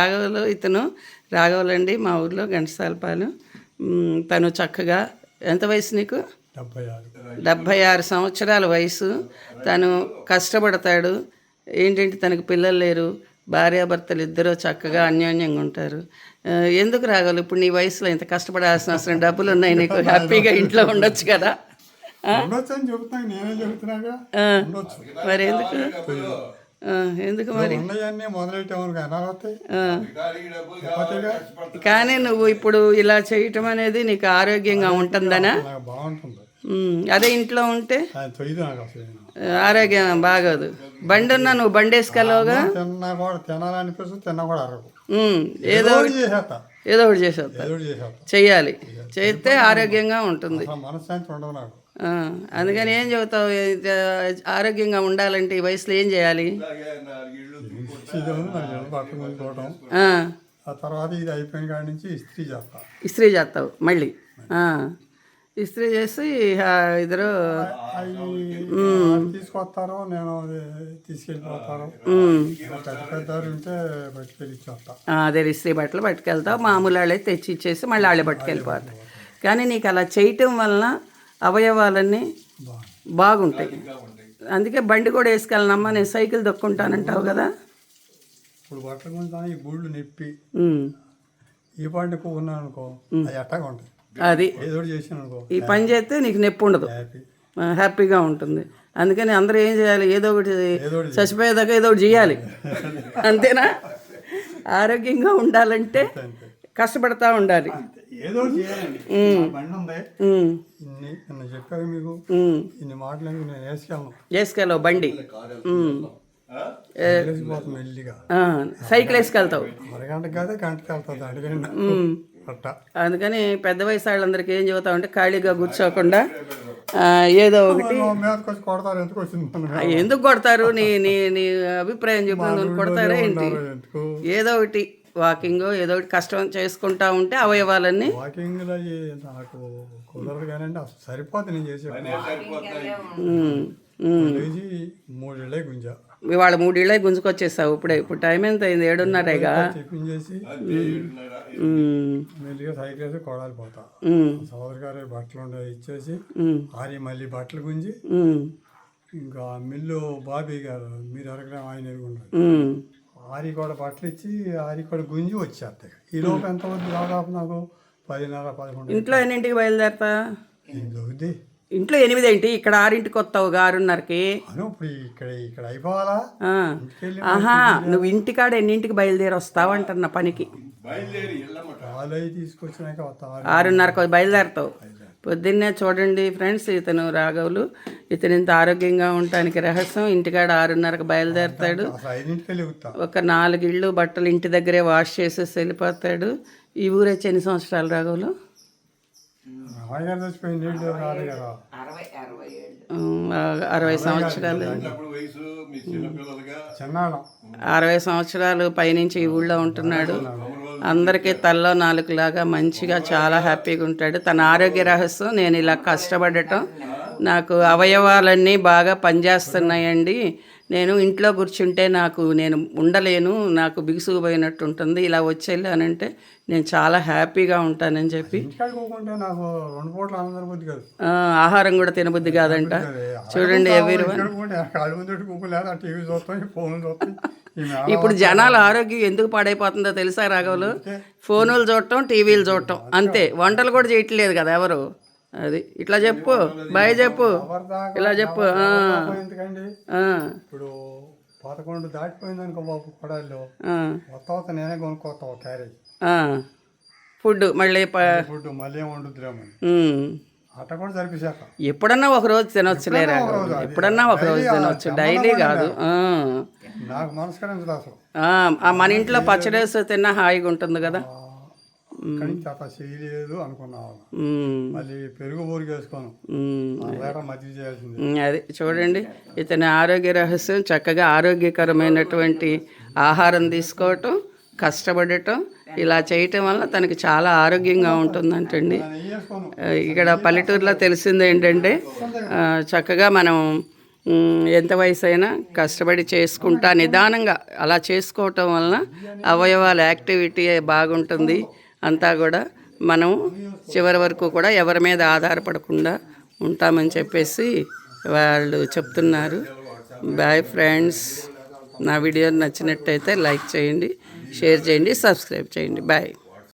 రాఘవలు ఇతను. రాఘవలండి మా ఊర్లో ఘంటసాలపాలెం తను చక్కగా ఎంత వయసు నీకు? డెబ్బై ఆరు. డెబ్భై ఆరు సంవత్సరాల వయసు. తను కష్టపడతాడు. ఏంటంటే తనకు పిల్లలు లేరు. భార్యాభర్తలు ఇద్దరూ చక్కగా అన్యోన్యంగా ఉంటారు. ఎందుకు రాగలవు ఇప్పుడు నీ వయసులో ఇంత కష్టపడాల్సిన అవసరం డబ్బులు ఉన్నాయి నీకు. హ్యాపీగా ఇంట్లో ఉండొచ్చు కదా. మరి ఎందుకు? ఎందుకు మరి? కానీ నువ్వు ఇప్పుడు ఇలా చేయటం అనేది నీకు ఆరోగ్యంగా ఉంటుందనా? అదే ఇంట్లో ఉంటే? ఆరోగ్యం బాగోదు. బండి ఉన్నా నువ్వు బండి ఉమ్, ఏదో ఏదో ఒకటి చేసేస్తా. చెయ్యాలి. చేస్తే ఆరోగ్యంగా ఉంటుంది. మనశ్శాంతి ఉండదు నాకు. అందుకని ఏం చెబుతావు? ఆరోగ్యంగా ఉండాలంటే ఈ వయసులో ఏం చేయాలి? ఆ, తర్వాత ఇది అయిపోయిన కాడి నుంచి ఇస్త్రీ చేస్తా. ఇస్త్రీ చేస్తావు మళ్ళీ? ఆ, ఇస్త్రీ చేసి ఇద్దరు తీసుకొస్తారు నేను తీసుకెళ్ళిపోతారు. ఉమ్, పెద్ద ఉంటే ఆ, అదే ఇస్త్రీ బట్టలు పట్టుకెళ్తావు మామూలు వాళ్ళే తెచ్చి ఇచ్చేసి మళ్ళీ వాళ్ళే పట్టుకెళ్ళిపోతాయి కానీ నీకు అలా చేయటం వలన అవయవాలన్నీ బాగుంటాయి. అందుకే బండి కూడా వేసుకెళ్ళనమ్మా నేను సైకిల్ దొక్కుంటానంటావు కదా. ఇప్పుడు బట్టలు ఈ గుళ్ళు నొప్పి. ఉమ్, ఈ పండుగ ఉన్నాను అనుకో అది ఎట్టగా ఉంటాయి అది. ఏదో ఒకటి చేసాను అనుకో ఈ పని చేస్తే నీకు నొప్పి ఉండదు. హ్యాపీగా ఉంటుంది. అందుకని అందరూ ఏం చేయాలి? ఏదో ఒకటి చచ్చిపోయేదాకా ఏదో ఒకటి చేయాలి. అంతేనా? ఆరోగ్యంగా ఉండాలంటే కష్టపడతా ఉండాలి. ఏదో చేయాలండి బండి ఉంది. ఇన్ని మీకు. ఇన్ని మాటలు నేను వేసుకెళ్ళను? వేసుకెళ్ళవు బండి. సైకిల్ వేసుకెళ్తావు. అరగంటకి కాదే గంటకి వెళ్తుంది అడిగండి అందుకని పెద్ద వయసు వాళ్ళందరికీ ఏం చెబుతావు అంటే ఖాళీగా కూర్చోకుండా ఏదో ఒకటి. ఎందుకు కొడతారు? నీ నీ నీ అభిప్రాయం చెప్పిన కొడతారా ఏంటి? ఏదో ఒకటి. వాకింగ్ ఏదో ఒకటి కష్టం చేసుకుంటా ఉంటే అవయవాలన్నీ వాకింగ్ నాకు కుదరదు కానీ అసలు సరిపోతుంది నేను చేసే మూడేళ్ళే గుంజా. ఇవాళ మూడేళ్ళే గుంజుకొచ్చేసావు ఇప్పుడే ఇప్పుడు టైం ఎంత అయింది? ఏడున్నరేగా? టిఫిన్ చేసి మెల్లిగా సైకిల్ వేసి కొడాలి పోతా. సోదరి గారి బట్టలు ఉండే ఇచ్చేసి ఆరి మళ్ళీ బట్టలు గుంజి ఇంకా మిల్లు బాబీ గారు మీరు అరగ్రామ్ ఆయన ఎరుగుంటారు ఉమ్. ఆరి కూడా బట్టలు ఇచ్చి ఆరి కూడా గుంజి వచ్చేస్తాయి. ఈ లోపు ఎంత అవుతుంది దాదాపు నాకు పదిన్నర పదకొండు ఇంట్లో ఎన్నింటికి బయలుదేరతా? ఎనిమిది ఇంట్లో ఎనిమిది ఏంటి ఇక్కడ ఆరింటికి వస్తావు ఆరున్నరకి ఇప్పుడు ఇక్కడ ఇక్కడ అయిపోవాలా? ఆహా నువ్వు ఇంటికాడ ఎన్నింటికి బయలుదేరి వస్తావంటున్న పనికి. పాలు అవి తీసుకొచ్చినాక వస్తావా? ఆరున్నరకు బయలుదేరుతావు. పొద్దున్నే చూడండి ఫ్రెండ్స్ ఇతను రాఘవులు. ఇతను ఇంత ఆరోగ్యంగా ఉండటానికి రహస్యం. ఇంటికాడ ఆరున్నరకు బయలుదేరుతాడు. ఒక నాలుగు ఇళ్ళు బట్టలు ఇంటి దగ్గరే వాష్ చేసేసి వెళ్ళిపోతాడు. ఈ ఊరొచ్చి ఎన్ని సంవత్సరాలు రాఘవులు? అరవై సంవత్సరాలు. అరవై సంవత్సరాలు పైనుంచి ఈ ఊళ్ళో ఉంటున్నాడు. అందరికీ తల్లో నాలుగులాగా మంచిగా చాలా హ్యాపీగా ఉంటాడు. తన ఆరోగ్య రహస్యం నేను ఇలా కష్టపడటం. నాకు అవయవాలన్నీ బాగా పనిచేస్తున్నాయండి. నేను ఇంట్లో కూర్చుంటే నాకు నేను ఉండలేను నాకు బిగుసుకుపోయినట్టు ఉంటుంది ఇలా వచ్చేళ్ళానంటే నేను చాలా హ్యాపీగా ఉంటానని చెప్పి. ఆహారం కూడా తినబుద్ధి కాదంట. చూడండి ఎవరు ఇప్పుడు జనాల ఆరోగ్యం ఎందుకు పాడైపోతుందో తెలుసా రాఘవులు? ఫోనులు చూడటం టీవీలు చూడటం. అంతే. వంటలు కూడా చేయట్లేదు కదా ఎవరు? అది ఇట్లా చెప్పు. బాయ్ చెప్పు. ఇలా చెప్పు. ఇప్పుడు పదకొండు దాటిపోయింది అనుకో బాబు కొడాల్లో. ఆ, మొత్తం నేనే క్యారేజ్. ఫుడ్ మళ్ళీ ఫుడ్ మళ్ళీ. అట్ట కూడా ఎప్పుడన్నా ఒక రోజు తినొచ్చులే రాఘవులు ఎప్పుడన్నా ఒక రోజు తినొచ్చు. డైలీ కాదు. ఆ. నాకు అసలు. మన ఇంట్లో పచ్చడేసి తిన్నా హాయిగా ఉంటుంది కదా. నుంచి అట్లా చేయలేదు అనుకున్నాను మళ్ళీ పెరుగు ఊరికి వేసుకోను మజ్జిగ చేయాల్సింది. అది చూడండి ఇతని ఆరోగ్య రహస్యం చక్కగా ఆరోగ్యకరమైనటువంటి ఆహారం తీసుకోవటం కష్టపడటం ఇలా చేయటం వల్ల తనకి చాలా ఆరోగ్యంగా ఉంటుందంటండి. ఇక్కడ పల్లెటూరులో తెలిసింది ఏంటంటే చక్కగా మనం ఎంత వయసు అయినా కష్టపడి చేసుకుంటా నిదానంగా అలా చేసుకోవటం వలన అవయవాల యాక్టివిటీ బాగుంటుంది. అంతా కూడా మనం చివరి వరకు కూడా ఎవరి మీద ఆధారపడకుండా ఉంటామని చెప్పేసి వాళ్ళు చెప్తున్నారు. బాయ్ ఫ్రెండ్స్ నా వీడియో నచ్చినట్టయితే లైక్ చేయండి షేర్ చేయండి సబ్స్క్రైబ్ చేయండి. బాయ్